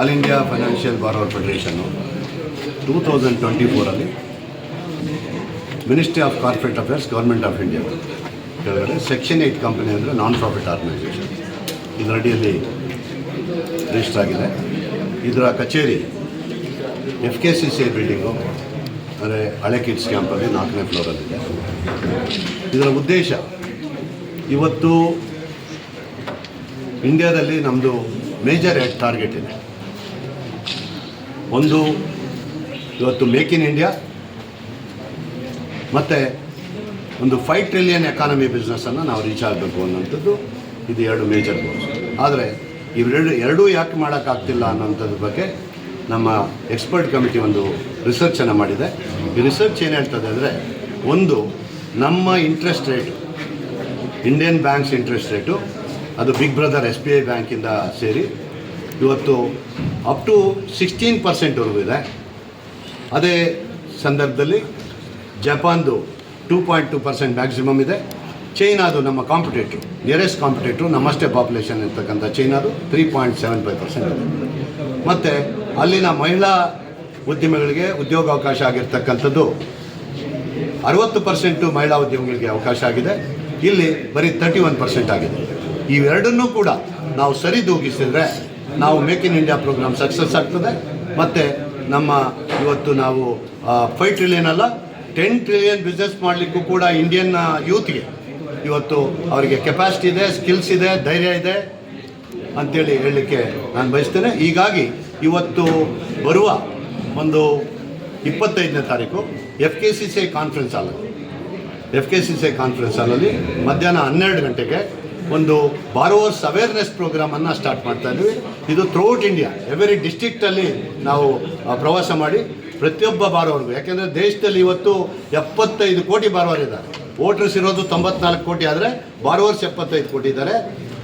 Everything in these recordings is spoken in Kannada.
ಆಲ್ ಇಂಡಿಯಾ ಫೈನಾನ್ಷಿಯಲ್ ಬಾರ್ವರ್ ಫೆಡರೇಷನ್ನು two thousand twenty ಫೋರಲ್ಲಿ ministry of corporate affairs government of India ಕೆಳಗಡೆ ಸೆಕ್ಷನ್ ಏಯ್ಟ್ ಕಂಪನಿ ಅಂದರೆ ನಾನ್ ಪ್ರಾಫಿಟ್ ಆರ್ಗನೈಸೇಷನ್ ಇದರ ಅಡಿಯಲ್ಲಿ ರಿಜಿಸ್ಟರ್ ಆಗಿದೆ. ಇದರ ಕಚೇರಿ F K C C building ಅಂದರೆ ಹಳೆ ಕಿಡ್ಸ್ ಕ್ಯಾಂಪಲ್ಲಿ ನಾಲ್ಕನೇ ಫ್ಲೋರಲ್ಲಿದೆ ಇದರ ಉದ್ದೇಶ, ಇವತ್ತು ಇಂಡಿಯಾದಲ್ಲಿ ನಮ್ಮದು ಮೇಜರ್ ಟಾರ್ಗೆಟ್ ಇದೆ. ಒಂದು ಇವತ್ತು ಮೇಕ್ ಇನ್ ಇಂಡಿಯಾ ಮತ್ತು ಒಂದು ಫೈವ್ ಟ್ರಿಲಿಯನ್ ಎಕಾನಮಿ ಬಿಸ್ನೆಸ್ಸನ್ನು ನಾವು ರೀಚ್ ಆಗಬೇಕು ಅನ್ನೋಂಥದ್ದು ಇದು ಎರಡು ಮೇಜರ್ ಗೋಲ್ಸ್ ಆದರೆ ಇವೆರಡು ಎರಡೂ ಯಾಕೆ ಮಾಡೋಕ್ಕಾಗ್ತಿಲ್ಲ ಅನ್ನೋಂಥದ್ರ ಬಗ್ಗೆ ನಮ್ಮ ಎಕ್ಸ್ಪರ್ಟ್ ಕಮಿಟಿ ಒಂದು ರಿಸರ್ಚನ್ನು ಮಾಡಿದೆ. ಈ ರಿಸರ್ಚ್ ಏನು ಹೇಳ್ತದೆ ಅಂದರೆ ಒಂದು ನಮ್ಮ interest rate Indian banks interest rate ಅದು big brother S B I ಬ್ಯಾಂಕಿಂದ ಸೇರಿ ಇವತ್ತು ಅಪ್ ಟು ಸಿಕ್ಸ್ಟೀನ್ ಪರ್ಸೆಂಟ್ವರೆಗೂ ಇದೆ. ಅದೇ ಸಂದರ್ಭದಲ್ಲಿ ಜಪಾನ್ದು two point two percent maximum ಇದೆ. ಚೈನಾದು ನಮ್ಮ ಕಾಂಪಿಟೇಟ್ರು ನಿಯರೆಸ್ಟ್ ಕಾಂಪಿಟೇಟ್ರು ನಮ್ಮಷ್ಟೇ ಪಾಪ್ಯುಲೇಷನ್ ಇರ್ತಕ್ಕಂಥ ಚೈನಾದು three point seven five percent ಇದೆ. ಮತ್ತು ಅಲ್ಲಿನ ಮಹಿಳಾ ಉದ್ಯಮಿಗಳಿಗೆ ಉದ್ಯೋಗಾವಕಾಶ ಆಗಿರ್ತಕ್ಕಂಥದ್ದು ಅರವತ್ತು ಪರ್ಸೆಂಟು ಮಹಿಳಾ ಉದ್ಯಮಿಗಳಿಗೆ ಅವಕಾಶ ಆಗಿದೆ. ಇಲ್ಲಿ ಬರೀ ತರ್ಟಿ ಒನ್ ಪರ್ಸೆಂಟ್ ಆಗಿದೆ. ಇವೆರಡನ್ನೂ ಕೂಡ ನಾವು ಸರಿದೂಗಿಸಿದ್ರೆ ನಾವು make in India program success ಆಗ್ತದೆ. ಮತ್ತು ನಮ್ಮ ಇವತ್ತು ನಾವು ಫೈವ್ ಟ್ರಿಲಿಯನ್ ಅಲ್ಲ ಟೆನ್ ಟ್ರಿಲಿಯನ್ ಬಿಸ್ನೆಸ್ ಮಾಡಲಿಕ್ಕೂ ಕೂಡ ಇಂಡಿಯನ್ ಯೂತ್ಗೆ ಇವತ್ತು ಅವರಿಗೆ ಕೆಪಾಸಿಟಿ ಇದೆ ಸ್ಕಿಲ್ಸ್ ಇದೆ, ಧೈರ್ಯ ಇದೆ ಅಂತೇಳಿ ಹೇಳಲಿಕ್ಕೆ ನಾನು ಬಯಸ್ತೇನೆ. ಹೀಗಾಗಿ ಇವತ್ತು ಬರುವ ಒಂದು ಇಪ್ಪತ್ತೈದನೇ ತಾರೀಕು F K C C I conference ಹಾಲಲ್ಲಿ F K C C I conference ಹಾಲಲ್ಲಿ ಮಧ್ಯಾಹ್ನ ಹನ್ನೆರಡು ಗಂಟೆಗೆ ಒಂದು ಬಾರೋವರ್ಸ್ ಅವೇರ್ನೆಸ್ ಪ್ರೋಗ್ರಾಮನ್ನು ಸ್ಟಾರ್ಟ್ ಮಾಡ್ತಾ ಇದ್ದೀವಿ. ಇದು ಥ್ರೂಔಟ್ ಇಂಡಿಯಾ ಎವರಿ ಡಿಸ್ಟಿಕ್ಟಲ್ಲಿ ನಾವು ಪ್ರವಾಸ ಮಾಡಿ ಪ್ರತಿಯೊಬ್ಬ ಬಾರೋವರ್ಗೂ ಯಾಕೆಂದರೆ ದೇಶದಲ್ಲಿ ಇವತ್ತು ಎಪ್ಪತ್ತೈದು ಕೋಟಿ ಬಾರೋವರ್ ಇದ್ದಾರೆ. ವೋಟರ್ಸ್ ಇರೋದು ತೊಂಬತ್ನಾಲ್ಕು ಕೋಟಿ ಆದರೆ ಬಾರೋವರ್ಸ್ ಎಪ್ಪತ್ತೈದು ಕೋಟಿ ಇದ್ದಾರೆ.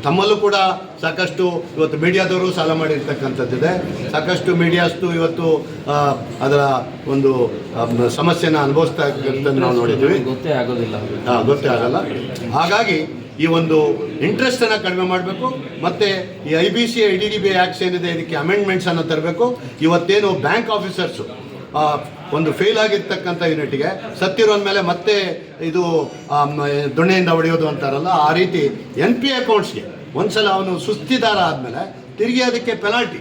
ತಮ್ಮಲ್ಲೂ ಕೂಡ ಸಾಕಷ್ಟು ಇವತ್ತು ಮೀಡಿಯಾದವರು ಸಾಲ ಮಾಡಿರ್ತಕ್ಕಂಥದ್ದಿದೆ. ಸಾಕಷ್ಟು ಮೀಡಿಯಾಸ್ತು ಇವತ್ತು ಅದರ ಒಂದು ಸಮಸ್ಯೆನ ಅನುಭವಿಸ್ತಾ ಇರ್ತಕ್ಕಂಥದ್ದು ನಾವು ನೋಡಿದ್ದೀವಿ. ಗೊತ್ತೇ ಆಗೋದಿಲ್ಲ. ಹಾಂ ಗೊತ್ತೇ ಆಗಲ್ಲ. ಹಾಗಾಗಿ ಈ ಒಂದು ಇಂಟ್ರೆಸ್ಟನ್ನು ಕಡಿಮೆ ಮಾಡಬೇಕು. ಮತ್ತು ಈ I B C I D D B ಏನಿದೆ, ಇದಕ್ಕೆ ಅಮೆಂಡ್ಮೆಂಟ್ಸನ್ನು ತರಬೇಕು. ಇವತ್ತೇನು ಬ್ಯಾಂಕ್ ಆಫೀಸರ್ಸು ಒಂದು ಫೇಲ್ ಆಗಿರ್ತಕ್ಕಂಥ ಯೂನಿಟ್ಗೆ ಸತ್ತಿರೋನ್ ಮೇಲೆ ಮತ್ತೆ ಇದು ದೊಣ್ಣೆಯಿಂದ ಹೊಡೆಯೋದು ಅಂತಾರಲ್ಲ, ಆ ರೀತಿ ಎನ್ ಪಿ ಅಕೌಂಟ್ಸ್ಗೆ ಒಂದ್ಸಲ ಅವನು ಸುಸ್ತಿದಾರ ಆದಮೇಲೆ ತಿರುಗಿ ಅದಕ್ಕೆ ಪೆನಾಲ್ಟಿ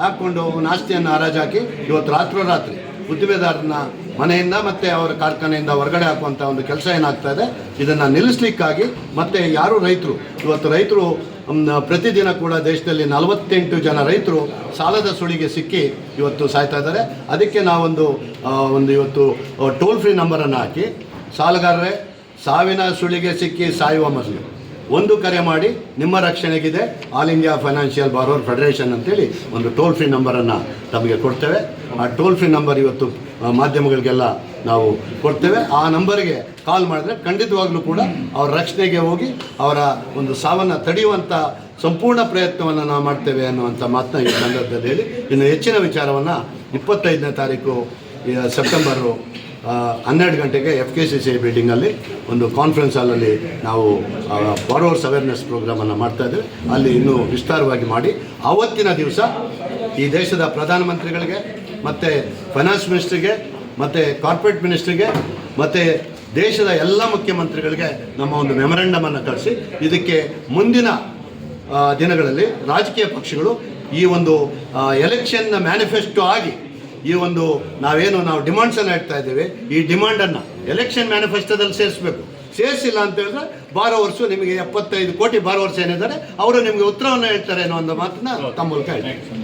ಹಾಕ್ಕೊಂಡು ಅವನ ಆಸ್ತಿಯನ್ನು ಹರಾಜಾಕಿ ಇವತ್ತು ರಾತ್ರೋರಾತ್ರಿ ಉದ್ದಿಮೆದಾರನ ಮನೆಯಿಂದ ಮತ್ತು ಅವರ ಕಾರ್ಖಾನೆಯಿಂದ ಹೊರಗಡೆ ಹಾಕುವಂಥ ಒಂದು ಕೆಲಸ ಏನಾಗ್ತಾ ಇದೆ, ಇದನ್ನು ನಿಲ್ಲಿಸ್ಲಿಕ್ಕಾಗಿ ಮತ್ತೆ ಯಾರು ರೈತರು, ಇವತ್ತು ರೈತರು ಪ್ರತಿದಿನ ಕೂಡ ದೇಶದಲ್ಲಿ ನಲವತ್ತೆಂಟು ಜನ ರೈತರು ಸಾಲದ ಸುಳಿಗೆ ಸಿಕ್ಕಿ ಇವತ್ತು ಸಾಯ್ತಾ ಇದ್ದಾರೆ. ಅದಕ್ಕೆ ನಾವೊಂದು ಒಂದು ಇವತ್ತು ಟೋಲ್ ಫ್ರೀ ನಂಬರನ್ನು ಹಾಕಿ, ಸಾಲಗಾರರೇ, ಸಾವಿನ ಸುಳಿಗೆ ಸಿಕ್ಕಿ ಸಾಯುವ ಮೊದಲು ಒಂದು ಕರೆ ಮಾಡಿ, ನಿಮ್ಮ ರಕ್ಷಣೆಗಿದೆ, all India financial borrower federation ಅಂತೇಳಿ ಒಂದು ಟೋಲ್ ಫ್ರೀ ನಂಬರನ್ನು ತಮಗೆ ಕೊಡ್ತೇವೆ. ಆ ಟೋಲ್ ಫ್ರೀ ನಂಬರ್ ಇವತ್ತು ಮಾಧ್ಯಮಗಳಿಗೆಲ್ಲ ನಾವು ಕೊಡ್ತೇವೆ. ಆ ನಂಬರಿಗೆ ಕಾಲ್ ಮಾಡಿದ್ರೆ ಖಂಡಿತವಾಗ್ಲೂ ಕೂಡ ಅವರ ರಕ್ಷಣೆಗೆ ಹೋಗಿ ಅವರ ಒಂದು ಸಾವನ್ನು ತಡೆಯುವಂಥ ಸಂಪೂರ್ಣ ಪ್ರಯತ್ನವನ್ನು ನಾವು ಮಾಡ್ತೇವೆ ಅನ್ನುವಂಥ ಮಾತನ್ನ ಈ ಸಂದರ್ಭದಲ್ಲಿ ಹೇಳಿ. ಇನ್ನು ಹೆಚ್ಚಿನ ವಿಚಾರವನ್ನು ಇಪ್ಪತ್ತೈದನೇ ತಾರೀಕು ಸೆಪ್ಟೆಂಬರು ಹನ್ನೆರಡು ಗಂಟೆಗೆ ಎಫ್ ಕೆ ಸಿ ಸಿ ಬಿಲ್ಡಿಂಗಲ್ಲಿ ಒಂದು ಕಾನ್ಫರೆನ್ಸ್ ಹಾಲಲ್ಲಿ ನಾವು ಬಾರೋವರ್ಸ್ ಅವೇರ್ನೆಸ್ ಪ್ರೋಗ್ರಾಮನ್ನು ಮಾಡ್ತಾ ಇದ್ದೇವೆ. ಅಲ್ಲಿ ಇನ್ನೂ ವಿಸ್ತಾರವಾಗಿ ಮಾಡಿ. ಆವತ್ತಿನ ದಿವಸ ಈ ದೇಶದ ಪ್ರಧಾನಮಂತ್ರಿಗಳಿಗೆ ಮತ್ತು ಫೈನಾನ್ಸ್ ಮಿನಿಸ್ಟ್ರಿಗೆ ಮತ್ತು ಕಾರ್ಪೊರೇಟ್ ಮಿನಿಸ್ಟ್ರಿಗೆ ಮತ್ತು ದೇಶದ ಎಲ್ಲ ಮುಖ್ಯಮಂತ್ರಿಗಳಿಗೆ ನಮ್ಮ ಒಂದು ಮೆಮೊರಂಡಮನ್ನು ಕಳಿಸಿ, ಇದಕ್ಕೆ ಮುಂದಿನ ದಿನಗಳಲ್ಲಿ ರಾಜಕೀಯ ಪಕ್ಷಗಳು ಈ ಒಂದು ಎಲೆಕ್ಷನ್ನ ಮ್ಯಾನಿಫೆಸ್ಟೋ ಆಗಿ ಈ ಒಂದು ನಾವೇನು ನಾವು ಡಿಮಾಂಡ್ಸನ್ನು ಇಡ್ತಾ ಇದ್ದೇವೆ, ಈ ಡಿಮಾಂಡನ್ನು ಎಲೆಕ್ಷನ್ ಮ್ಯಾನಿಫೆಸ್ಟೋದಲ್ಲಿ ಸೇರಿಸಬೇಕು. ಸೇರಿಸಿಲ್ಲ ಅಂತ ಹೇಳಿದ್ರೆ ವರ್ಷ ನಿಮಗೆ ಎಪ್ಪತ್ತೈದು ಕೋಟಿ ಬಾರೋವರ್ಸ್ ಏನಿದ್ದಾರೆ, ಅವರು ನಿಮಗೆ ಉತ್ತರವನ್ನು ಹೇಳ್ತಾರೆ ಅನ್ನೋ ಒಂದು ಮಾತನ್ನ ತಮ್ಮ ಮೂಲಕ ಹೇಳ್ತಾರೆ.